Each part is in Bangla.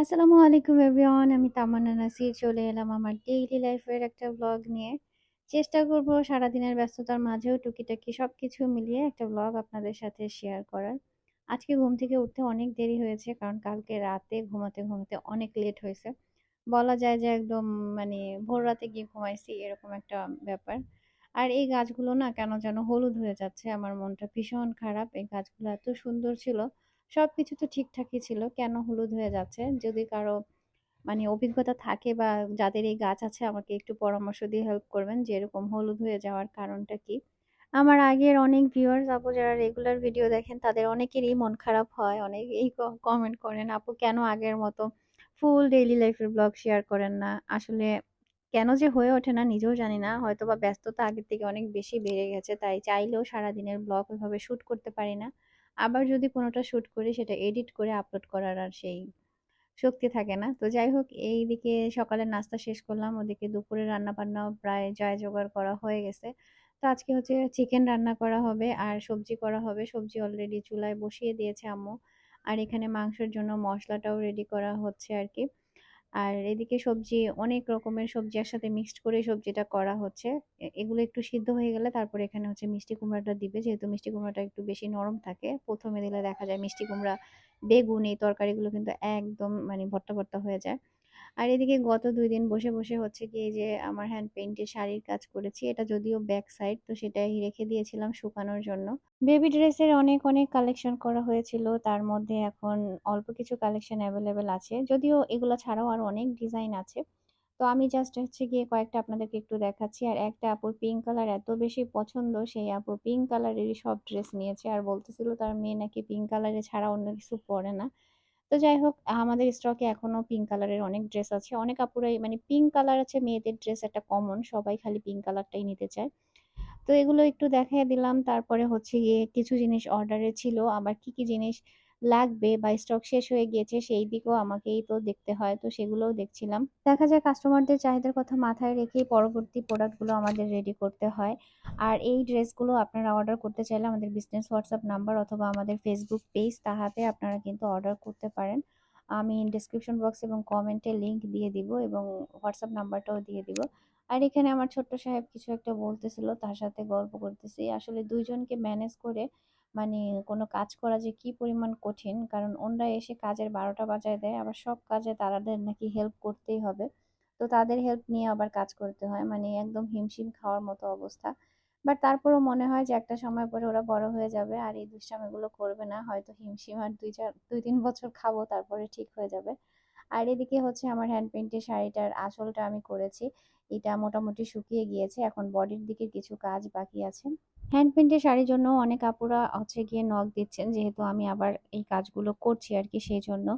আসসালামু আলাইকুম এভরিওয়ান, আমি তামান্না নাসির। চলে এলাম আমার ডেইলি লাইফের একটা ব্লগ নিয়ে। চেষ্টা করব সারাদিনের ব্যস্ততার মাঝেও টুকিটাকি সব কিছু মিলিয়ে একটা ব্লগ আপনাদের সাথে শেয়ার করার। আজকে ঘুম থেকে উঠতে অনেক দেরি হয়েছে, কারণ কালকে রাতে ঘুমাতে ঘুমাতে অনেক লেট হয়েছে। বলা যায় যে একদম মানে ভোর রাতে গিয়ে ঘুমাইছি, এরকম একটা ব্যাপার। আর এই গাছগুলো না কেন যেন হলুদ হয়ে যাচ্ছে, আমার মনটা ভীষণ খারাপ। এই গাছগুলো এত সুন্দর ছিল সবকিছু তো ঠিকঠাকই ছিল। কেন হলুদ হয়ে যাচ্ছে? যদি কারও মানে অভিজ্ঞতা থাকে বা যাদের এই গাছ আছে, আমাকে একটু পরামর্শ দিয়ে হেল্প করবেন যে এরকম হলুদ হয়ে যাওয়ার কারণটা কি। আমার আগের অনেক ভিউয়ার্স আপু যারা রেগুলার ভিডিও দেখেন, তাদের অনেকেরই মন খারাপ হয়। অনেকেই কমেন্ট করেন, আপু, কেন আগের মতো ফুল ডেইলি লাইফের ব্লগ শেয়ার করেন না? আসলে কেন যে হয়ে ওঠে না, নিজেও জানি না। হয়তো বা ব্যস্ততা আগের থেকে অনেক বেশি বেড়ে গেছে, তাই চাইলেও সারাদিনের ব্লগ ওইভাবে শ্যুট করতে পারি না। আবার যদি কোনোটা শ্যুট করি, সেটা এডিট করে আপলোড করার আর সেই শক্তি থাকে না। তো যাই হোক এই দিকে সকালের নাস্তা শেষ করলাম। ওদিকে দুপুরে রান্না বান্নাও প্রায় জয় জোগাড় করা হয়ে গেছে। তো আজকে হচ্ছে চিকেন রান্না করা হবে আর সবজি করা হবে। সবজি অলরেডি চুলায় বসিয়ে দিয়েছে আম্মু। আর এখানে মাংসের জন্য মশলাটাও রেডি করা হচ্ছে আর কি। আর এদিকে সবজি, অনেক রকমের সবজি একসাথে মিক্সড করে সবজিটা করা হচ্ছে। এগুলো একটু সিদ্ধ হয়ে গেলে তারপরে এখানে হচ্ছে মিষ্টি কুমড়াটা দিবে। যেহেতু মিষ্টি কুমড়াটা একটু বেশি নরম থাকে, প্রথমে দিলে দেখা যায় মিষ্টি কুমড়া, বেগুন এই তরকারিগুলো কিন্তু একদম মানে ভর্তা ভর্তা হয়ে যায়। আর এদিকে গত দুই দিন বসে বসে হচ্ছে কি যে আমার হ্যান্ড পেইন্টের শাড়ির কাজ করেছি, এটা যদিও ব্যাক সাইড তো সেটাই রেখে দিয়েছিলাম শুকানোর জন্য। বেবি ড্রেসের অনেক অনেক কালেকশন করা হয়েছিল, তার মধ্যে এখন অল্প কিছু কালেকশন অ্যাভেলেবেল আছে, যদিও এগুলো ছাড়াও আরও অনেক ডিজাইন আছে। তো আমি জাস্ট হচ্ছে গিয়ে কয়েকটা আপনাদেরকে একটু দেখাচ্ছি, আর একটা আপুর পিঙ্ক কালার এত বেশি পছন্দ, সেই আপু পিঙ্ক কালারেরই সব ড্রেস নিয়েছে, আর বলতেছিল তার মেয়ে নাকি পিঙ্ক কালারে ছাড়া অন্য কিছু পরে না। তো যাই হোক, আমাদের স্টকে এখনও পিঙ্ক কালারের অনেক ড্রেস আছে। অনেক আপুরাই মানে পিঙ্ক কালার আছে, মেয়েদের ড্রেস একটা কমন সবাই খালি পিঙ্ক কালারটাই নিতে চায়। তো এগুলো একটু দেখাই দিলাম। তারপরে হচ্ছে গিয়ে কিছু জিনিস অর্ডারে ছিল। আবার কি কি জিনিস লাগবে বা স্টক শেষ হয়ে গিয়েছে, সেই দিকেও আমাকেই তো দেখতে হয়। তো সেগুলোও দেখছিলাম। দেখা যায় কাস্টমারদের চাহিদার কথা মাথায় রেখেই পরবর্তী প্রোডাক্টগুলো আমাদের রেডি করতে হয়। আর এই ড্রেসগুলো আপনারা অর্ডার করতে চাইলে আমাদের বিজনেস হোয়াটসঅ্যাপ নাম্বার অথবা আমাদের ফেসবুক পেজ তাহাতে আপনারা কিন্তু অর্ডার করতে পারেন। আমি ডিসক্রিপশন বক্স এবং কমেন্টে লিংক দিয়ে দিব এবং হোয়াটসঅ্যাপ নাম্বারটাও দিয়ে দিব। আর এখানে আমার ছোট্ট সাহেব কিছু একটা বলতেছিল, তার সাথে গল্প করতেছি। আসলে দুইজনকে ম্যানেজ করে মানে কোনো কাজ করা যে কি পরিমাণ কঠিন, কারণ ওনরা এসে কাজের বারোটা বাজায় দেয়, আবার সব কাজে তাদের নাকি হেল্প করতেই হবে। তো তাদের হেল্প নিয়ে আবার কাজ করতে হয় মানে একদম হিমশিম খাওয়ার মতো অবস্থা। বাট তারপরও মনে হয় যে একটা সময় পরে ওরা বড় হয়ে যাবে, আর এই দুষ্টামিগুলো করবে না, হয়তো হিমশিম আর দুই চার, দুই তিন বছর খাব, তারপরে ঠিক হয়ে যাবে। আর এদিকে হচ্ছে আমার হ্যান্ড পেইন্টের শাড়িটার আঁচলটা আমি করেছি, এটা মোটামুটি শুকিয়ে গিয়েছে, এখন বডির দিকে কিছু কাজ বাকি আছে। হ্যান্ড পেইন্টের শাড়ির জন্য অনেক আপুরা হচ্ছে গিয়ে নখ দিচ্ছেন, যেহেতু আমি আবার এই কাজগুলো করছি আর কি সেই জন্য।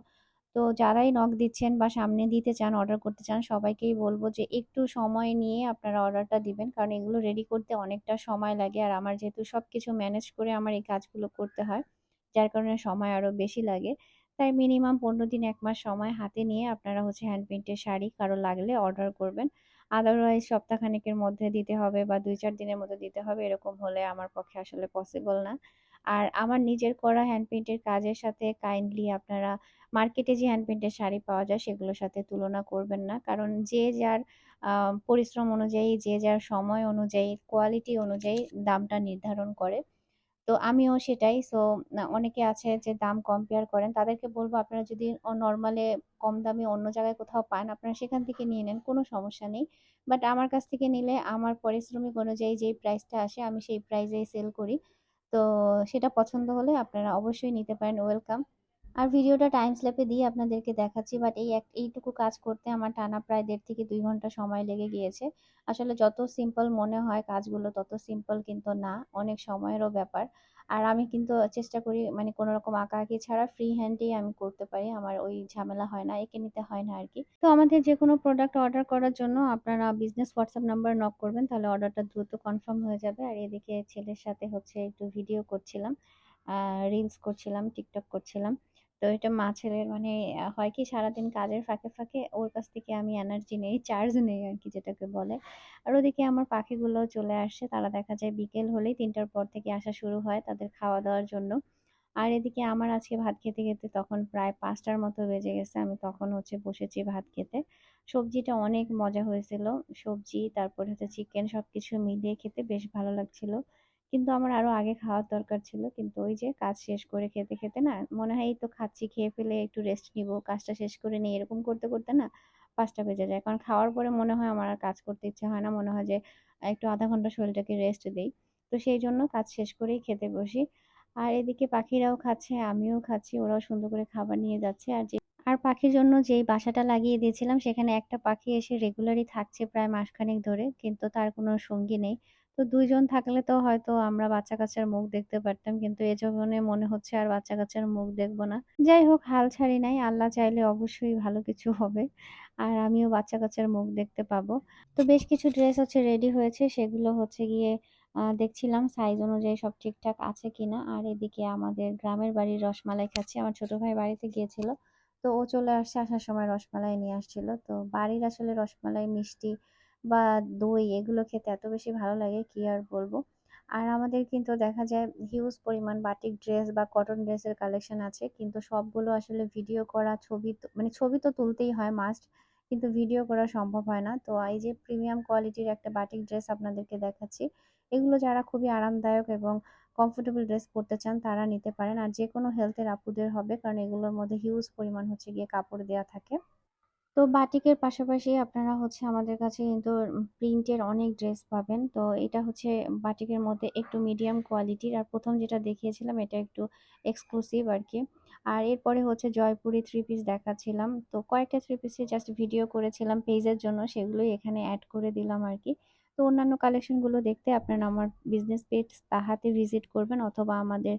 তো যারাই নখ দিচ্ছেন বা সামনে দিতে চান অর্ডার করতে চান, সবাইকেই বলব যে একটু সময় নিয়ে আপনারা অর্ডারটা দিবেন, কারণ এগুলো রেডি করতে অনেকটা সময় লাগে। আর আমার যেহেতু সব কিছু ম্যানেজ করে আমার এই কাজগুলো করতে হয়, যার কারণে সময় আরও বেশি লাগে। তাই মিনিমাম পনেরো দিন, এক মাস সময় হাতে নিয়ে আপনারা হচ্ছে হ্যান্ড পেইন্টের শাড়ি কারও লাগলে অর্ডার করবেন। আদারওয়াইজ সপ্তাহখানেকের মধ্যে দিতে হবে বা দুই চার দিনের মধ্যে দিতে হবে, এরকম হলে আমার পক্ষে আসলে পসিবল না। আর আমার নিজের করা হ্যান্ড পেইন্টের কাজের সাথে কাইন্ডলি আপনারা মার্কেটে যে হ্যান্ড পেইন্টের শাড়ি পাওয়া যায়, সেগুলোর সাথে তুলনা করবেন না। কারণ যে যার পরিশ্রম অনুযায়ী, যে যার সময় অনুযায়ী কোয়ালিটি অনুযায়ী দামটা নির্ধারণ করে। তো আমিও সেটাই। সো অনেকে আছে যে দাম কম্পেয়ার করেন, তাদেরকে বলব আপনারা যদি নর্মালে কম দামে অন্য জায়গায় কোথাও পান, আপনারা সেখান থেকে নিয়ে নেন, কোনো সমস্যা নেই। বাট আমার কাছ থেকে নিলে আমার পারিশ্রমিক অনুযায়ী যেই প্রাইসটা আসে, আমি সেই প্রাইসেই সেল করি। তো সেটা পছন্দ হলে আপনারা অবশ্যই নিতে পারেন ওয়েলকাম আর ভিডিওটা টাইম স্ল্যাপে দিয়ে আপনাদেরকে দেখাচ্ছি বাট এই এক, এইটুকু কাজ করতে আমার টানা প্রায় দেড় থেকে দুই ঘণ্টা সময় লেগে গিয়েছে। আসলে যত সিম্পল মনে হয় কাজগুলো, তত সিম্পল কিন্তু না, অনেক সময়েরও ব্যাপার। আর আমি কিন্তু চেষ্টা করি মানে কোনো রকম আঁকাআঁকি ছাড়া ফ্রি হ্যান্ডেই আমি করতে পারি, আমার ওই ঝামেলা হয় না, এঁকে নিতে হয় না আর কি তো আমাদের যে কোনো প্রোডাক্ট অর্ডার করার জন্য আপনারা বিজনেস হোয়াটসঅ্যাপ নাম্বার নক করবেন, তাহলে অর্ডারটা দ্রুত কনফার্ম হয়ে যাবে। আর এদিকে ছেলের সাথে হচ্ছে একটু ভিডিও করছিলাম রিলস করছিলাম টিকটক করছিলাম। তো এটা মা ছেলের মানে হয় কি সারাদিন কাজের ফাঁকে ফাঁকে ওর কাছ থেকে আমি এনার্জি নেই চার্জ নেই আর কি যেটাকে বলে আর ওদিকে আমার পাখিগুলো চলে আসে তারা দেখা যায় বিকেল হলেই তিনটার পর থেকে আসা শুরু হয় তাদের খাওয়া দাওয়ার জন্য আর এদিকে আমার আজকে ভাত খেতে, খেতে তখন প্রায় পাঁচটার মতো বেজে গেছে। আমি তখন হচ্ছে বসেছি ভাত খেতে। সবজিটা অনেক মজা হয়েছিল। সবজি তারপরে হচ্ছে চিকেন সবকিছু মিলিয়ে খেতে বেশ ভালো লাগছিল। কিন্তু আমার আরও আগে খাওয়ার দরকার ছিল। কিন্তু ওই যে কাজ শেষ করে খেতে, খেতে না মনে হয় এই তো খাচ্ছি খেয়ে ফেলে একটু রেস্ট নিব কাজটা শেষ করে নিই এরকম করতে, করতে না পাঁচটা বেজে যায়। কারণ খাওয়ার পরে মনে হয় আমার আর কাজ করতে ইচ্ছে হয় না। মনে হয় যে একটু আধা ঘণ্টা শরীরটাকে রেস্ট দিই তো সেই জন্য কাজ শেষ করেই খেতে বসি। আর এদিকে পাখিরাও খাচ্ছে, আমিও খাচ্ছি। ওরাও সুন্দর করে খাবার নিয়ে যাচ্ছে। আর যে আর পাখির জন্য যেই বাসাটা লাগিয়ে দিয়েছিলাম সেখানে একটা পাখি এসে রেগুলারই থাকছে প্রায় মাসখানেক ধরে। কিন্তু তার কোনো সঙ্গী নেই। তো দুইজন থাকলে তো হয়তো আমরা বাচ্চা-কাচ্চার মুখ দেখতে পারতাম। কিন্তু এ জীবনে মনে হচ্ছে আর বাচ্চা-কাচ্চার মুখ দেখব না। যাই হোক হাল ছাড়ি নাই। আল্লাহ চাইলে অবশ্যই ভালো কিছু হবে। আর আমিও বাচ্চা-কাচ্চার মুখ দেখতে পাবো। তো বেশ কিছু ড্রেস হচ্ছে রেডি হয়েছে। সেগুলো হচ্ছে গিয়ে দেখছিলাম সাইজ অনুযায়ী সব ঠিকঠাক আছে কিনা। আর এদিকে আমাদের গ্রামের বাড়ির রসমালাই খাচ্ছি। আমার ছোট ভাই বাড়িতে গিয়েছিল। তো ও চলে আসছে, আসার সময় রসমালাই নিয়ে আসছিল। তো বাড়ির আসলে রসমালাই মিষ্টি বা দই এগুলো খেতে এত বেশি ভালো লাগে, কি আর বলব আর আমাদের কিন্তু দেখা যায় হিউজ পরিমাণ বাটিক ড্রেস বা কটন ড্রেসের কালেকশন আছে। কিন্তু সবগুলো আসলে ভিডিও করা ছবি মানে ছবি তো তুলতেই হয় মাস্ট। কিন্তু ভিডিও করা সম্ভব হয় না। তো এই যে প্রিমিয়াম কোয়ালিটির একটা বাটিক ড্রেস আপনাদেরকে দেখাচ্ছি। এগুলো যারা খুবই আরামদায়ক এবং কমফোর্টেবল ড্রেস পড়তে চান তারা নিতে পারেন। আর যে কোনো হেলথের আপুদের হবে, কারণ এগুলোর মধ্যে হিউজ পরিমাণ হচ্ছে গিয়ে কাপড় দেয়া থাকে। তো বাটিকের পাশাপাশি আপনারা হচ্ছে আমাদের কাছে কিন্তু প্রিন্টের অনেক ড্রেস পাবেন। তো এটা হচ্ছে বাটিকের মধ্যে একটু মিডিয়াম কোয়ালিটির। আর প্রথম যেটা দেখিয়েছিলাম এটা একটু এক্সক্লুসিভ আর কি আর এরপরে হচ্ছে জয়পুরি থ্রি পিস দেখাচ্ছিলাম। তো কয়েকটা থ্রি পিসে জাস্ট ভিডিও করেছিলাম পেজের জন্য সেগুলোই এখানে অ্যাড করে দিলাম আরকি। তো অন্যান্য কালেকশনগুলো দেখতে আপনারা আমার বিজনেস পেজ তাহাতে ভিজিট করবেন অথবা আমাদের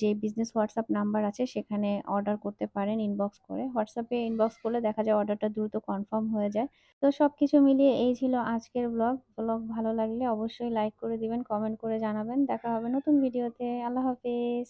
যে বিজনেস হোয়াটসঅ্যাপ নাম্বার আছে সেখানে অর্ডার করতে পারেন ইনবক্স করে। হোয়াটসঅ্যাপে ইনবক্স করলে দেখা যায় অর্ডারটা দ্রুত কনফার্ম হয়ে যায়। তো সব কিছু মিলিয়ে এই ছিল আজকের ব্লগ। ব্লগ ভালো লাগলে অবশ্যই লাইক করে দিবেন, কমেন্ট করে জানাবেন। দেখা হবে নতুন ভিডিওতে। আল্লাহ হাফেজ।